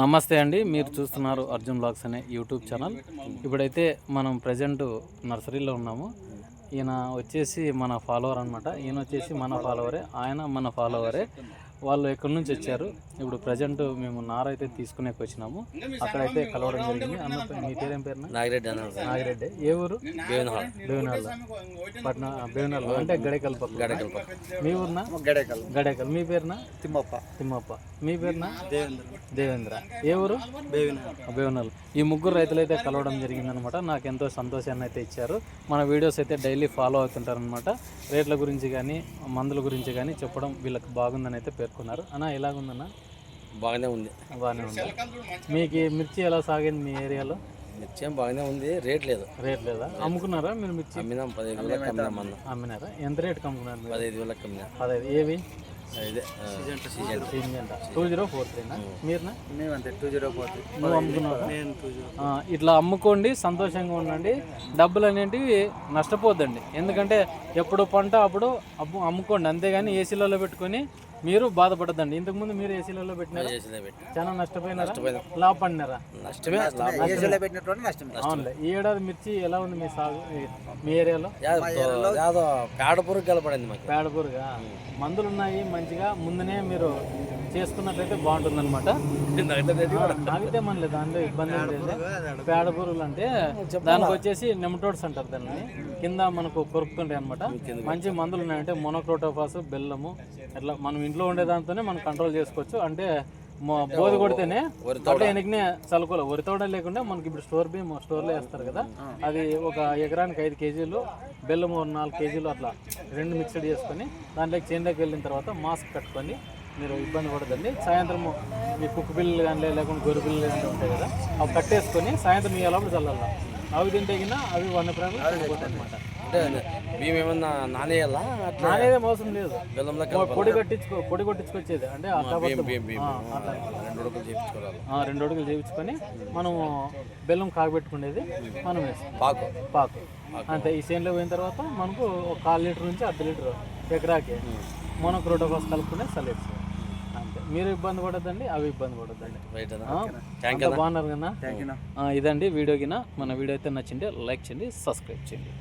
నమస్తే అండి. మీరు చూస్తున్నారు అర్జున్ బ్లాగ్స్ అనే యూట్యూబ్ ఛానల్. ఇప్పుడైతే మనం ప్రజెంట్ నర్సరీలో ఉన్నాము. ఈయన వచ్చేసి మన ఫాలోవర్ అనమాట ఈయన వచ్చేసి మన ఫాలోవరే ఆయన మన ఫాలోవరే వాళ్ళు ఎక్కడి నుంచి వచ్చారు? ఇప్పుడు ప్రజెంట్ మేము నార అయితే తీసుకునేకి వచ్చినాము అక్కడైతే కలవడం జరిగింది. అన్న మీ పేరేం పేరున? నాగిరెడ్డి నాగిరెడ్డి. ఏ ఊరు? బేవనహాల్ బేవనాళ్ళు పట్న బేవనాళ్ళు అంటే గడేకల్ పక్క గడకల్ పక్క మీ ఊరున? గడేకల్. గడేకల్. మీ పేరున? తిమ్మప్ప. తిమ్మప్ప. మీ పేరున? దేవేంద్ర. దేవేంద్ర. ఏ ఊరు? బేవిన అభివనాలు ఈ ముగ్గురు రైతులైతే కలవడం జరిగిందనమాట. నాకు ఎంతో సంతోషాన్ని అయితే ఇచ్చారు. మన వీడియోస్ అయితే డైలీ ఫాలో అవుతుంటారనమాట. రేట్ల గురించి కానీ మందుల గురించి కానీ చెప్పడం వీళ్ళకి బాగుందని అయితే పేర్కొన్నారు అన్న ఎలాగుందన్న? బాగానే ఉంది. బాగానే ఉంది. మీకు ఈ మిర్చి ఎలా సాగింది మీ ఏరియాలో? మిర్చి బాగానే ఉంది. రేట్ లేదు. రేట్ లేదా? అమ్ముకున్నారా మీరు మిర్చి? అమ్మినాం. పదిహేను వేలకు అమ్మినాం. అన్న. అమ్మినారా? ఎంత రేట్కి అమ్ముకున్నారు మీరు? పదహైదు వేలకు అమ్మినా. అదే ఏవి? ఇదే ఆ, season Syngenta. Two zero four త్రీనా? మీరునా? మేమంతే టూ జీరో ఫోర్ నువ్వు అమ్ముకున్నావా? నేను టూ జీరో ఆ, ఇట్లా అమ్ముకోండి సంతోషంగా ఉండండి. డబ్బులు అనేటివి నష్టపోద్దండి. ఎందుకంటే ఎప్పుడు పంట అప్పుడు అమ్ము అమ్ముకోండి. అంతేగాని ఏసీలలో పెట్టుకొని మీరు బాధపడద్దండి. ఇంతకుముందు మీరు ఏసీలలో పెట్టినారా? చేసిందే పెట్టి చాలా నష్టపోయినారా? లాభ పడినారా? నష్టమే ఏసీలో పెట్టినటువంటి నష్టమే. అవునులే. ఈ ఏడాది మిర్చి ఎలా ఉంది మీ సాగు మీ ఏరియాలో? యాదో యాదో పేడ పురుగు కలపడింది మాకు. పేడపూరుగా మందులు ఉన్నాయి మంచిగా ముందునే మీరు చేసుకున్నట్లయితే బాగుంటుందన్నమాట. నాకైతే మనలే దాంట్లో ఇబ్బంది లేదు. పేడ పురుగులు అంటే దానికి వచ్చేసి నెమటోడ్స్ అంటారు దాన్ని. కింద మనకు కొరుకుతుంటాయి అనమాట మంచి మందులు ఉన్నాయంటే మొనోక్రోటోఫాస్ బెల్లము ఇట్లా మనం ఇంట్లో ఉండే దాంతోనే మనం కంట్రోల్ చేసుకోవచ్చు. అంటే బోధి కొడితేనే అట్లా వెనకనే చలుకోలే వరి తోడ లేకుండా మనకి ఇప్పుడు స్టోర్ బియ్యం స్టోర్లో వేస్తారు కదా. అది ఒక ఎకరానికి ఐదు కేజీలు బెల్లం ఒక నాలుగు కేజీలు అట్లా రెండు మిక్స్డ్ చేసుకొని దాంట్లోకి చేనులోకి వెళ్ళిన తర్వాత మాస్క్ కట్టుకొని మీరు ఇబ్బంది పడదండి. సాయంత్రం మీ కుక్క పిల్లలు కానీ లేకుంటే గొర్రె పిల్లలు కానీ ఉంటాయి కదా అవి కట్టేసుకొని సాయంత్రం మీ లోపల చల్లాల. అవి తింటే అవి వన్ ప్రాణాలు చనిపోతాయి అనమాట అంటే ఏమన్నా నానేయాలా? నానేదే మోసం లేదు. బెల్లంలో పొడి కట్టించుకో పొడి కొట్టించుకొచ్చేది. అంటే రెండు ఉడుకులు చేయించుకోవాలి ఆ, రెండు అడుగులు చేయించుకొని మనం బెల్లం కాగబెట్టుకునేది మనం వేస్తాం. పాకు. పాకు. అంతే ఈ చేనులో పోయిన తర్వాత మనకు ఒక కాల్ లీటర్ నుంచి అర్ధ లీటర్ ఎకరాకి మనం క్రోటోకాస్ కలుపుకునే సలేట్స్. అంతే మీరు ఇబ్బంది పడద్దండి అవి ఇబ్బంది పడద్దండి. బాగున్నారు కదా? ఇదండి వీడియో కింద మన వీడియో అయితే నచ్చింటే లైక్ చేయండి సబ్స్క్రైబ్ చేయండి.